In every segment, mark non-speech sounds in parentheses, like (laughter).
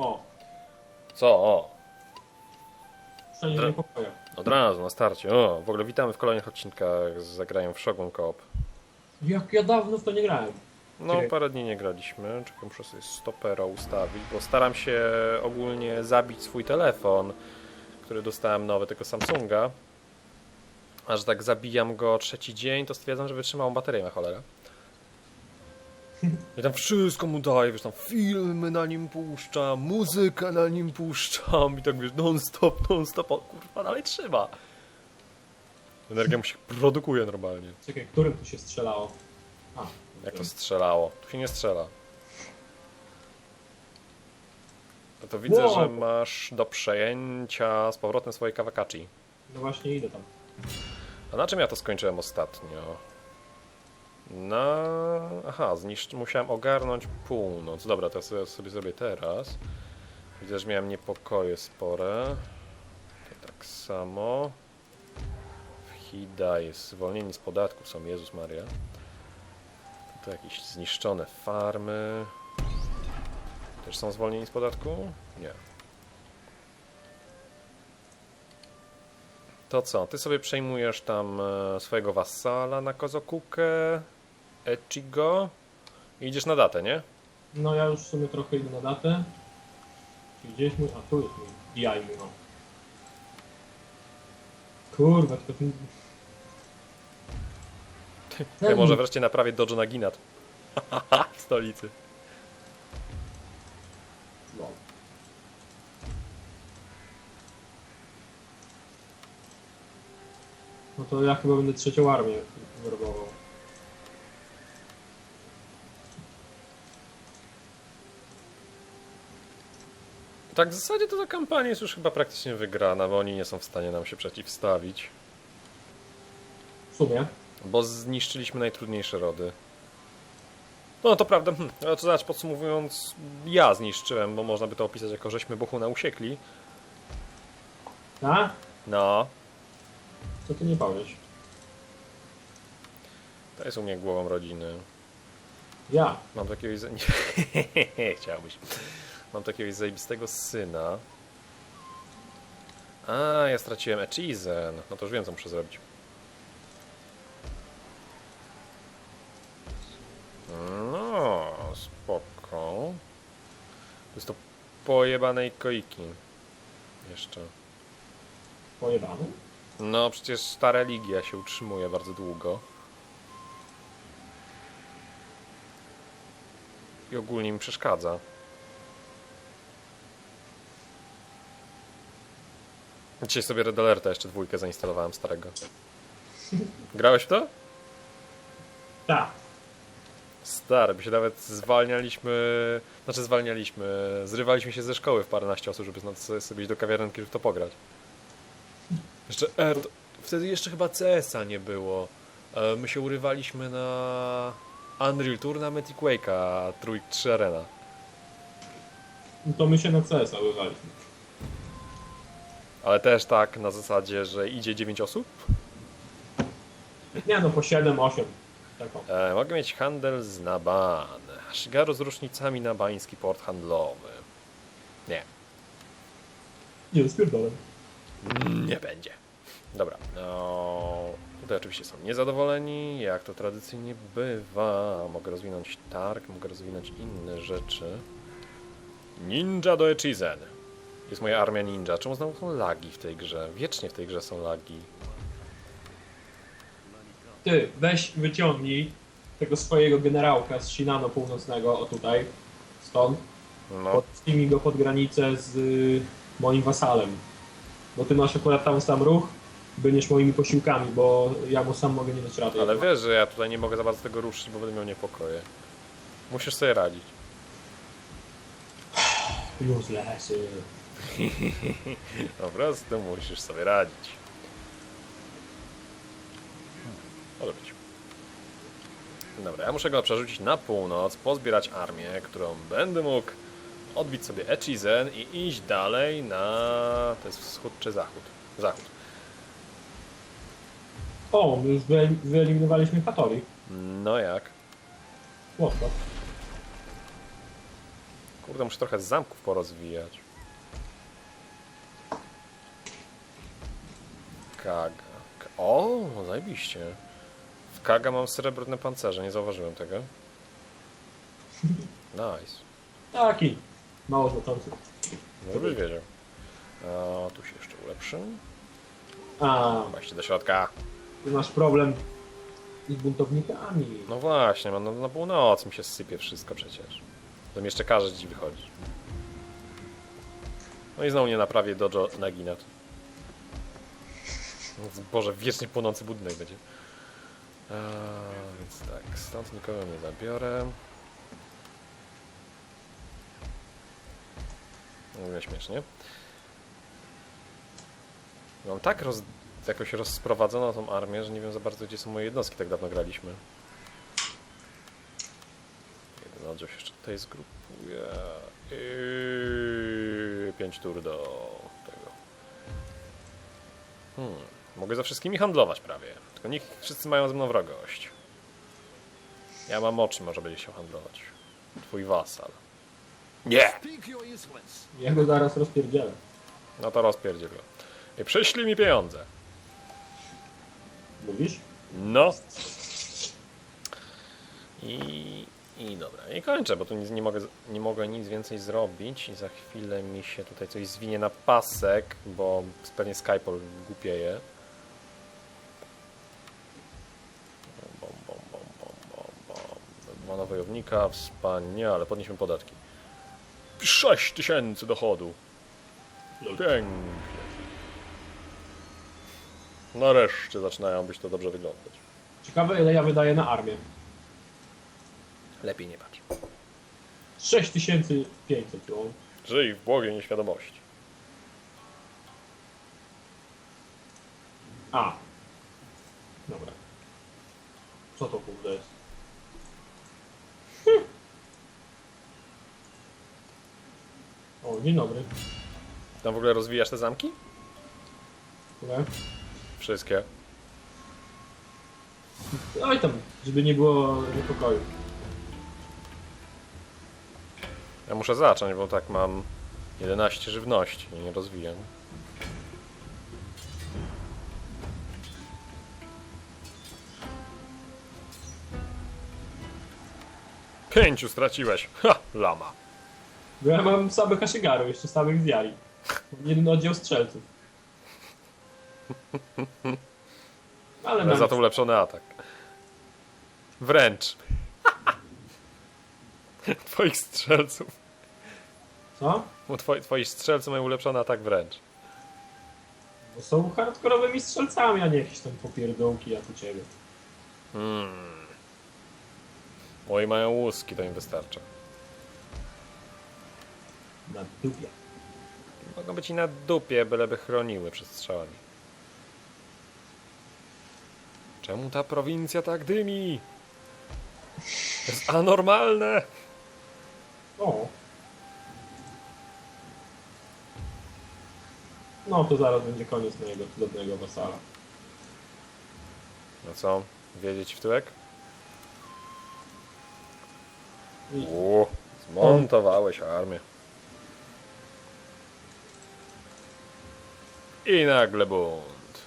O, Co? O, stanie Dra- niepokoju. od razu, na starcie. O, w ogóle witamy w kolejnych odcinkach z Zagrają w Shogun Coop. Jak ja dawno w to nie grałem. No, Okej. parę dni nie graliśmy. Czekam, muszę sobie stopera ustawić, bo staram się ogólnie zabić swój telefon, który dostałem nowy, tylko Samsunga. A że tak zabijam go trzeci dzień, to stwierdzam, że wytrzymałą baterię na cholera. (laughs) I tam wszystko mu daję, wiesz, tam filmy na nim puszczam, muzykę na nim puszczam i tak wiesz, non stop, non stop, o kurwa, dalej trzyma. Energia mu się produkuje normalnie. Czekaj, którym tu się strzelało? A, Jak to strzelało? Tu się nie strzela. No to widzę, Wow. że masz do przejęcia z powrotem swoje Kawakachi. no właśnie idę tam. A na czym ja to skończyłem ostatnio? Na... Aha, zniszcz... musiałem ogarnąć północ. Dobra, to sobie, sobie zrobię teraz. Widzę, że miałem niepokoje spore. To tak samo. W Hida jest zwolnieni z podatków, są Jezus Maria. Tu jakieś zniszczone farmy. Też są zwolnieni z podatku? Nie. To co, ty sobie przejmujesz tam e, swojego wasala na Kozokukę, Echigo i idziesz na datę, nie? No ja już w sumie trochę idę na datę. Gdzieś mój... A tu jest mój DI mój, no. Kurwa, tylko ten... Ja może wreszcie naprawię Dojo Naginat. (laughs) w stolicy. No. No to ja chyba będę trzecią armię werbował. Tak w zasadzie to ta kampania jest już chyba praktycznie wygrana, bo oni nie są w stanie nam się przeciwstawić. W sumie. Bo zniszczyliśmy najtrudniejsze rody. No to prawda, hm, ale to znaczy podsumowując, ja zniszczyłem, bo można by to opisać jako żeśmy Bohuna usiekli. A? No, Co ty nie powiesz? to jest u mnie głową rodziny. Ja. Mam takiego... (laughs) Nie, chciałbyś. Mam takiego zajebistego syna. A, ja straciłem Echizen. No to już wiem, co muszę zrobić. No, spoko. To jest to pojebanej koiki. Jeszcze. Pojebany? No, przecież ta religia się utrzymuje bardzo długo. I ogólnie mi przeszkadza. Dzisiaj sobie Red Alerta jeszcze dwójkę zainstalowałem starego. Grałeś w to? Tak. Stary, by się nawet zwalnialiśmy, znaczy zwalnialiśmy, zrywaliśmy się ze szkoły w paręnaście osób, żeby sobie iść do kawiarenki, żeby to pograć. Jeszcze, e, to, wtedy jeszcze chyba CS-a nie było. E, my się urywaliśmy na Unreal Tournament i Quake'a, trój 3 Arena. No to my się na CS-a bywaliśmy. Ale też tak na zasadzie, że idzie 9 osób. Nie no, po 7-8. Taką. E, mogę mieć handel z Naban. Shigaru z rusznicami nabański port handlowy. Nie. Nie, spierdolę. Nie będzie. Dobra. No, tutaj oczywiście są niezadowoleni, jak to tradycyjnie bywa. Mogę rozwinąć targ, mogę rozwinąć inne rzeczy. Ninja do Echizen. Jest moja armia ninja. Czemu znowu są lagi w tej grze? Wiecznie w tej grze są lagi. Ty, weź wyciągnij tego swojego generałka z Shinano Północnego, o tutaj, stąd. No, Podstawij go pod granicę z y, moim wasalem. Bo ty masz akurat tam sam ruch, będziesz moimi posiłkami, bo ja mu sam mogę nie dać rady. ale wiesz, że ja tutaj nie mogę za bardzo tego ruszyć, bo będę miał niepokoje. Musisz sobie radzić. Useless. Po prostu musisz sobie radzić. Może być. Dobra, ja muszę go przerzucić na północ, pozbierać armię, którą będę mógł odbić sobie Echizen i iść dalej na... to jest wschód czy zachód? Zachód. O, my już wy, wyeliminowaliśmy Hatori. No jak? Łatwo. Kurde, muszę trochę zamków porozwijać. Kaga. Ka- O, zajebiście. W Kaga mam srebrne pancerze, nie zauważyłem tego. Nice. Taki. Mało znaczący. No byś wiedział. A, tu się jeszcze ulepszy. A, Właśnie do środka. ty masz problem z buntownikami. No właśnie, no, na północy mi się sypie wszystko przecież. To mi jeszcze każe ci wychodzić. No i znowu nie naprawię dojo Naginat. Boże, wiecznie płonący budynek będzie. A, więc tak, stąd nikogo nie zabiorę. No śmiesznie. Mam tak roz, jakoś rozprowadzoną tą armię, że nie wiem za bardzo gdzie są moje jednostki, tak dawno graliśmy. Jeden oddział się jeszcze tutaj zgrupuje. I pięć tur do tego. Hmm. Mogę za wszystkimi handlować prawie. Tylko niech wszyscy mają ze mną wrogość. Ja mam oczy, może będzie chciał handlować. Twój wasal. Nie! Ja go zaraz rozpierdzielę. No to rozpierdziel go. I przyszli mi pieniądze. Mówisz? No. I, I dobra, i kończę, bo tu nic, nie, mogę, nie mogę nic więcej zrobić i za chwilę mi się tutaj coś zwinie na pasek, bo pewnie Skypol głupieje. Wojownika, wspaniale, podnieśmy podatki. 6 tysięcy dochodu. Pięknie. Nareszcie zaczynają być to dobrze wyglądać. Ciekawe ile ja wydaję na armię. Lepiej nie patrz. 6500 tu. Żyj w głowie nieświadomości. A. Dobra. Co to kurde jest? Hm. O, dzień dobry. Tam w ogóle rozwijasz te zamki? Które? Wszystkie. Oj tam, żeby nie było niepokoju. Ja muszę zacząć, bo tak mam 11 żywności i nie rozwijam. Pięciu straciłeś. Ha, lama. Bo ja mam samych Ashigaru, jeszcze samych z Jari. Mam Jeden oddział strzelców. Ale mam... za to ulepszony atak. Wręcz. (laughs) Twoich strzelców. Co? Bo twoi, twoi strzelcy mają ulepszony atak wręcz. Bo są hardkorowymi strzelcami, a nie jakieś tam popierdółki jak u ciebie. Hmm. Moi mają łuski, to im wystarcza. Na dupie. Mogą być i na dupie, byleby chroniły przed strzałami. Czemu ta prowincja tak dymi? To jest anormalne! O. No to zaraz będzie koniec mojego cudownego wasala. No co? Wiedzieć w tyłek? I- Uuu, zmontowałeś armię. I nagle bunt.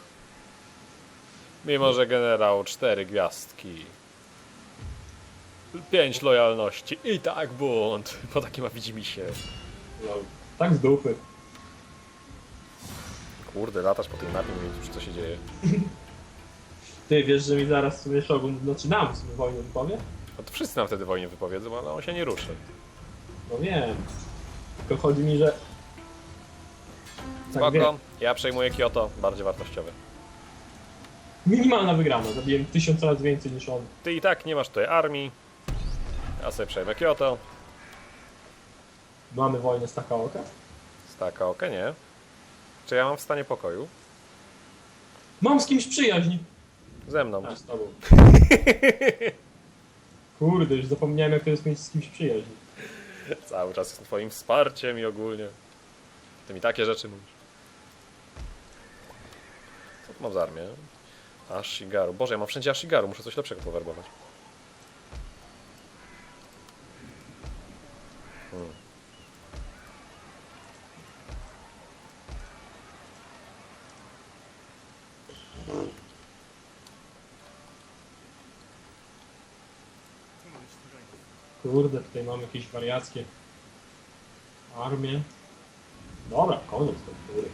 Mimo, że generał cztery gwiazdki. Pięć lojalności. I tak bunt. Po takim ma widzi się. No, tak z dupy. Kurde, latasz po tej mapie, nie wiesz co się dzieje. (clears throat) Ty wiesz, że mi zaraz sobie Shogun, znaczy nam sobie wojnę wypowie? No to wszyscy nam wtedy wojnie wypowiedzą, ale on się nie ruszy. No wiem. Tylko chodzi mi, że... Tak Spoko, ja przejmuję Kyoto, bardziej wartościowe. Minimalna wygrana. Zabiłem tysiąc razy więcej niż on. Ty i tak nie masz tutaj armii. Ja sobie przejmę Kyoto. Mamy wojnę z Takaoka? Staka, ok, nie. Czy ja mam w stanie pokoju? Mam z kimś przyjaźń. Ze mną. A, z tobą. Kurde, już zapomniałem jak to jest mieć z kimś przyjaźń. Cały czas jestem twoim wsparciem i ogólnie. Ty mi takie rzeczy mówisz mam z armię? Ashigaru. Boże, ja mam wszędzie Ashigaru, muszę coś lepszego powerbować. Hmm. Kurde, tutaj mamy jakieś wariackie armię. Dobra, koniec do góry.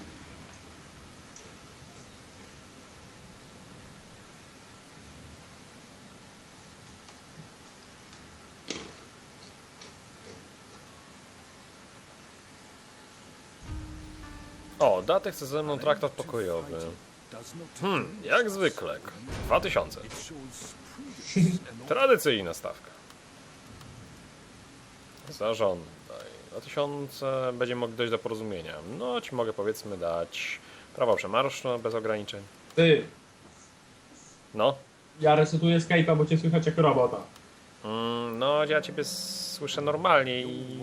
O, Datek chce ze mną traktat pokojowy. Hmm, jak zwykle. 2000. Tradycyjna stawka. Zażądaj. 2000 będziemy mogli dojść do porozumienia. No, ci mogę powiedzmy dać prawo przemarszu bez ograniczeń. Ty, No. ja resetuję Skype'a, bo cię słychać jak robota. Mm, no, ja ciebie słyszę normalnie i